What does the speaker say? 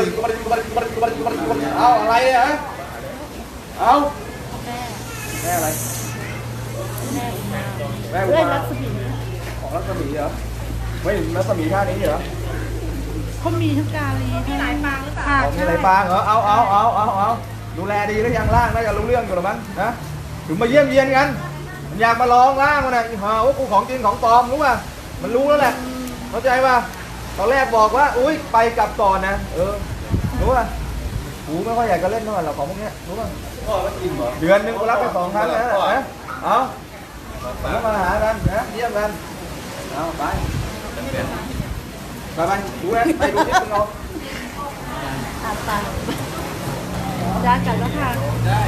เป็นกูเป็นกูเป็นเอาอะไรเนี่ยฮะเอาแม่แม่อะไรแม่อุมาแม่อุเพื่อนมารัศมีของรัศมีเหรอไม่รัศมีท่านี้เหรอเขามีทั้งกาลีมีหลายปางหรือเปล่าของมีอะไรปางเหรอเอาเอาเอาเอาเอาดูแลดีแล้วยังล่างน่าจะรู้เรื่องอยู่หรือมั้งนะถึงมาเยี่ยมเยียนกัน มันอยากมาลองล่างมันนะฮะว่ากูของจริงของปลอมรู้ป่ะมันรู้แล้วแหละ เข้าใจป่ะตอนแรกบอกว่า อุ้ยไปกลับก่อนนะ เออ รู้ป่ะกูไม่ค่อยอยากจะเล่นเท่าไหร่หรอกของพวกเนี้ยรู้ป่ะพ่อก็กินเหรอเดือนหนึงกูรับไปสองครั้งนะนะเอาแล้วมาหากันนะเยี่ยมกันเอาไปไปไปดูนะไปดูที่มึงเอาอาตาจ้ากันแล้วค่ะได้